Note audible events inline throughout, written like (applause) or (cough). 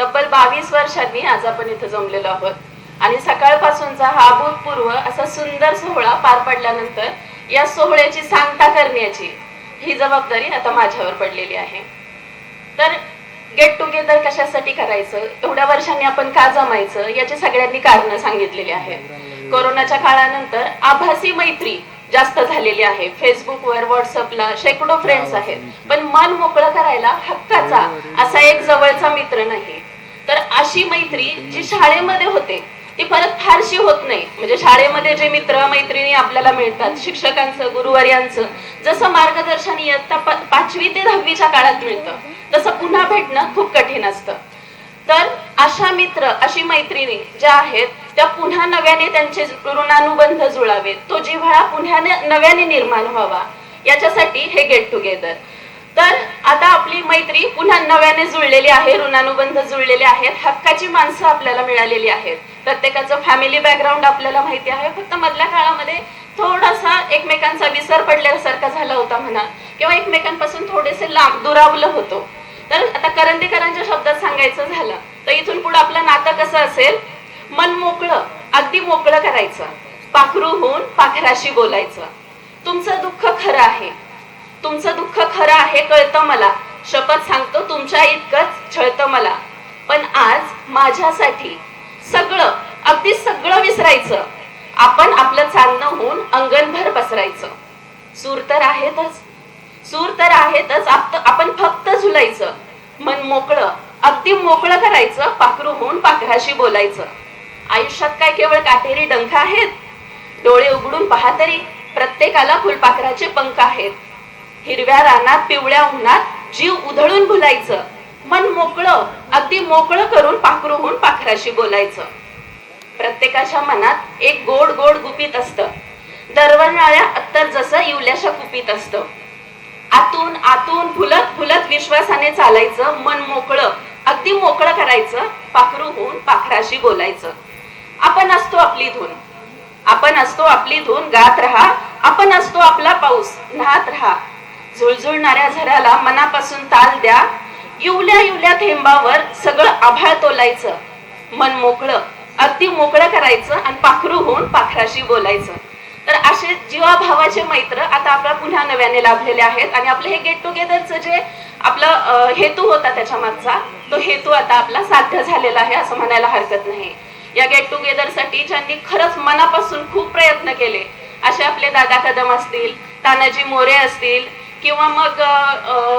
तब्बल बावीस वर्षांनी आज आपण इथं जमलेलो आहोत. आणि सकाळपासूनचा हा अभूतपूर्व असा सुंदर सोहळा पार पडल्यानंतर या सोहळ्याची सांगता करण्याची ही जबाबदारी आता माझ्यावर पडलेली आहे. तर गेट टुगेदर कशासाठी करायचं? एवढ्या वर्षांनी आपण का जमायचं? याची सगळ्यांनी कारणं सांगितलेली आहेत. कोरोनाच्या काळानंतर आभासी मैत्री जास्त झालेली आहे. फेसबुकवर व्हॉट्सअपला शेकडो फ्रेंड्स आहेत. पण मन मोकळं करायला हक्काचा असा एक जवळचा मित्र नाही. तर अशी मैत्री जी शाळेमध्ये होते ती परत फारशी होत नाही. म्हणजे शाळेमध्ये जे मित्र मैत्रिणी आपल्याला मिळतात शिक्षकांचं गुरुवर्यांचं जसं मार्गदर्शन इयत्ता पाचवी ते दहावीच्या काळात मिळतं तसं पुन्हा भेटणं खूप कठीण असतं. तर अशा मित्र अशी मैत्रिणी ज्या आहेत त्या पुन्हा नव्याने त्यांचे ऋणानुबंध जुळावेत. तो जिव्हाळा पुन्हा नव्याने निर्माण व्हावा याच्यासाठी हे गेट टुगेदर तर आता आपली मैत्री पुन्हा नव्याने जुळलेली आहे ऋणानुबंध जुळलेले आहेत हक्काची माणसं आपल्याला मिळालेली आहेत. प्रत्येकाचं फॅमिली बॅकग्राऊंड आपल्याला माहिती आहे. फक्त मधल्या काळामध्ये थोडासा एकमेकांचा विसर पडल्यासारखा झाला होता म्हणा किंवा एकमेकांपासून थोडेसे लांब दुरावलं होतो. तर आता करंदीकरांच्या शब्दात सांगायचं झालं तर इथून पुढे आपलं नातं कसं असेल? मन मोकळं अगदी मोकळं करायचं. पाखरू होऊन पाखराशी बोलायचं. तुमचं दुःख खरं आहे. तुमचं दुःख खरं आहे कळतं मला. शपथ सांगतो तुमच्या इतकंच छळतं मला. पण आज माझ्यासाठी सगळं अगदी सगळं विसरायचं. आपण आपलं चालणं होऊन अंगणभर पसरायचं. सूर तर आहेतच. सूर तर आहेतच आप- आपण फक्त झुलायचं. मन मोकळं अगदी मोकळं करायचं पाखरू होऊन पाखराशी बोलायचं. आयुष्यात काय केवळ काटेरी डंख आहेत? डोळे उघडून पहा तरी प्रत्येकाला फुलपाखराचे पंख आहेत. हिरव्या रानात पिवळ्या उन्हात जीव उधळून भुलायचं. मन मोकळं अगदी मोकळं करून पाखरू होऊन पाखराशी बोलायचं. प्रत्येकाच्या मनात एक गोड गोड गुपित असतं. दरवळणाऱ्या अत्तर जसं इवल्याशा कुपीत असतं. आतून आतून फुलत फुलत विश्वासाने चालायचं मन मोकळं अगदी मोकळं करायचं पाखरू होऊन पाखराशी बोलायचं. आपण असतो आपली धून. आपण असतो आपली धून गात राहा. आपण असतो आपला पाऊस न्हात राहा. झुळझुळणाऱ्या झऱ्याला मनापासून ताल द्या. इवल्या इवल्या थेंबावर सगळं आभाळ तोलायचं. मन मोकळं अगदी मोकळं करायचं आणि पाखरू होऊन पाखराशी बोलायचं. तर असे जीवाभावाचे मैत्र आता आपल्या पुन्हा नव्याने लाभलेले आहेत आणि आपलं हे गेट टुगेदरचं जे आपलं हेतू होता त्याच्या मागचा तो हेतू आता आपला साध्य झालेला आहे असं म्हणायला हरकत नाही. या गेट टुगेदरसाठी ज्यांनी खरंच मनापासून खूप प्रयत्न केले असे आपले दादा कदम असतील तानाजी मोरे असतील किंवा मग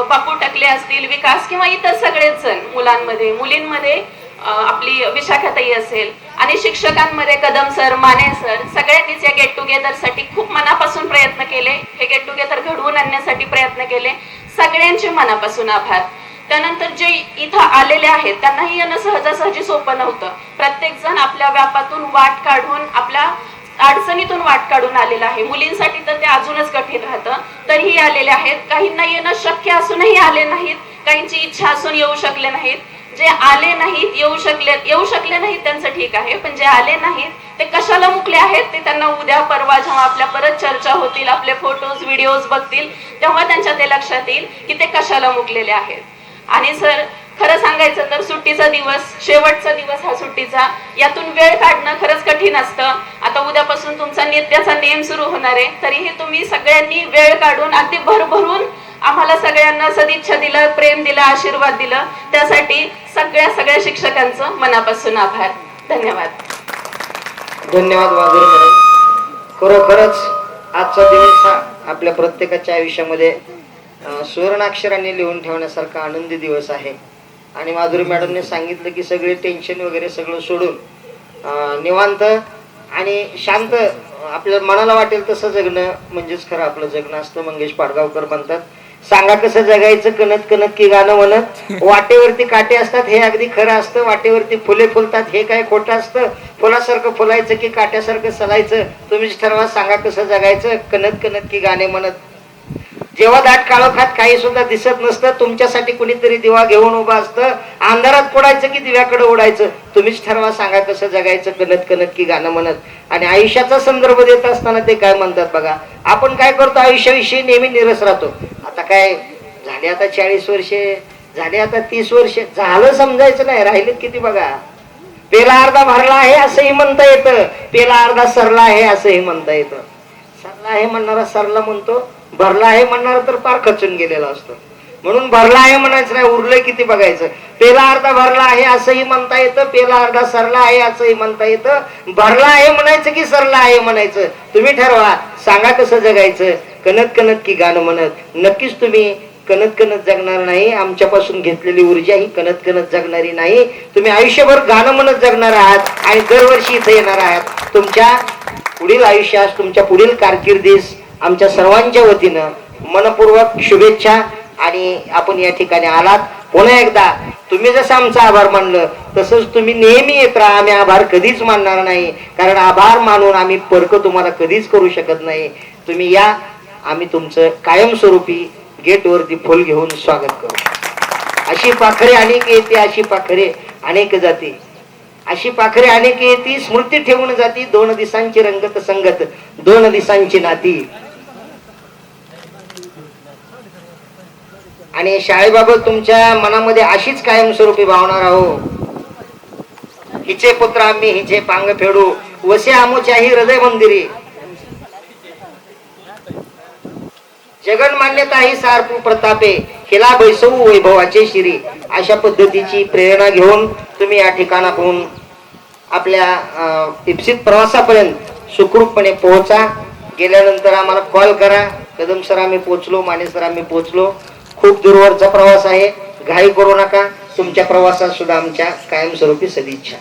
बापू टकले असतील विकास किंवा इतर सगळेच जण मुलांमध्ये मुलींमध्ये आपली विशाखाताई असेल आणि शिक्षकांमध्ये कदम सर माने सर सगळ्यांनीच या गेट टुगेदरसाठी खूप मनापासून प्रयत्न केले. हे गेट टुगेदर घडवून आणण्यासाठी प्रयत्न केले. सगळ्यांचे मनापासून आभार. त्यानंतर जे इथं आलेले आहेत त्यांनाही येणं सहजासहजी सोपं नव्हतं. प्रत्येक जण आपल्या व्यापातून वाट काढून आपल्या अडचणीतून वाट काढून आलेलं आहे. मुलींसाठी तर ते अजूनच कठीण राहतं. तरीही आलेले आहेत. काहींना येणं शक्य असूनही आले नाहीत. काहींची इच्छा असून येऊ शकले नाहीत. जे आले नाहीत येऊ शकले येऊ शकले नाहीत त्यांचं ठीक आहे. पण जे आले नाहीत ते कशाला मुकले आहेत? ते त्यांना उद्या परवा जेव्हा आपल्या परत चर्चा होतील आपले फोटोज व्हिडिओज बघतील तेव्हा त्यांच्या ते लक्षात येईल की ते कशाला मुकलेले आहेत. आणि सर खरं सांगायचं तर सुट्टीचा दिवस शेवटचा दिवस हा सुट्टीचा. यातून वेळ काढणं खरंच कठीण असतं. आता उद्या आजपासून तुमचा नित्याचा नेम सुरू होणार आहे. तरीही तुम्ही सगळ्यांनी वेळ काढून अगदी भरभरून आम्हाला सगळ्यांना सदिच्छा दिलं प्रेम दिलं आशीर्वाद दिलं. त्यासाठी सगळ्या सगळ्या शिक्षकांचं मनापासून आभार. धन्यवाद. धन्यवाद माधुरी खरोखरच आजचा दिवस हा आपल्या प्रत्येकाच्या आयुष्यामध्ये सुवर्णाक्षराने सुवर्णाक्षरांनी लिहून ठेवण्यासारखा आनंदी दिवस आहे. आणि माधुरी मॅडमने सांगितलं की सगळे टेन्शन वगैरे सगळं सोडून निवांत आणि शांत आपल्या मनाला वाटेल तसं जगणं म्हणजेच खरं आपलं जगणं असतं मंगेश पाडगावकर म्हणतात. सांगा कसं जगायचं कणत कणत की गाणं म्हणत. (laughs) वाटेवरती काटे असतात हे अगदी खरं असतं. वाटेवरती फुले फुलतात हे काय खोटं असतं? फुलासारखं फुलायचं की काट्यासारखं सलायचं? तुम्हीच ठरवा सांगा कसं जगायचं? कणत कणत की गाणे म्हणत. जेव्हा दाट काळोखात काही सुद्धा दिसत नसतं तुमच्यासाठी कुणीतरी दिवा घेऊन उभा असतं. अंधारात पडायचं की दिव्याकडे ओढायचं? तुम्हीच ठरवा सांगा कसं जगायचं कणत कणत की गाणं म्हणत. आणि आयुष्याचा संदर्भ देत असताना ते काय म्हणतात बघा? आपण काय करतो आयुष्याविषयी नेहमी निरस राहतो. आता काय झाले आता चाळीस वर्षे झाले आता तीस वर्ष. झालं समजायचं नाही राहिले किती बघा? पेला अर्धा भरला आहे असंही म्हणता येतं. पेला अर्धा सरला आहे असंही म्हणता येतं. सरला आहे म्हणणारा सरला म्हणतो भरला आहे म्हणणार तर फार खचून गेलेला असतो. म्हणून भरला आहे म्हणायचं नाही उरलंय किती बघायचं. पेला अर्धा भरला आहे असंही म्हणता येतं. पेला अर्धा सरला आहे असंही म्हणता येतं. भरला आहे म्हणायचं की सरला आहे म्हणायचं. तुम्ही ठरवा सांगा कसं जगायचं. कनत कनत की गाणं म्हणत. नक्कीच तुम्ही कनत कनत जगणार नाही आमच्यापासून घेतलेली ऊर्जा ही कनत कनत जगणारी नाही. तुम्ही आयुष्यभर गाणं म्हणत जगणार आहात आणि दरवर्षी इथे येणार आहात. तुमच्या पुढील आयुष्यास तुमच्या पुढील कारकिर्दीस आमच्या सर्वांच्या वतीनं मनपूर्वक शुभेच्छा आणि आपण या ठिकाणी आलात. पुन्हा एकदा तुम्ही जसं आमचा आभार मानलं तसंच तुम्ही नेहमी येत राहा. आम्ही आभार कधीच मानणार नाही. कारण आभार मानून आम्ही परक तुम्हाला कधीच करू शकत नाही. तुम्ही या. आम्ही तुमचं कायमस्वरूपी गेटवरती फुल घेऊन स्वागत करू. अशी पाखरे अनेक येते अशी पाखरे अनेक जाती. अशी पाखरे अनेक येती स्मृती ठेवून जाती. दोन दिसांची रंगत संगत दोन दिसांची नाती. आणि शाळेबाबत तुमच्या मनामध्ये अशीच कायमस्वरूपी भावना राहो. हिचे पुत्र आम्ही हिचे पांग फेडू. वसे आमोच्याही हृदय मंदिरी जगन मान्यता ही सार प्रतापे. हिला बैसवू वैभवाचे शिरी. अशा पद्धतीची प्रेरणा घेऊन तुम्ही या ठिकाणाहून आपल्या इप्सित प्रवासापर्यंत सुखरूपपणे पोहोचा. गेल्यानंतर आम्हाला कॉल करा. कदम सर आम्ही पोचलो माने सर आम्ही पोचलो खूप दूरवरचा प्रवास आहे. घाई करू नका. तुमच्या प्रवासात सुद्धा आमच्या कायमस्वरूपी सदिच्छा.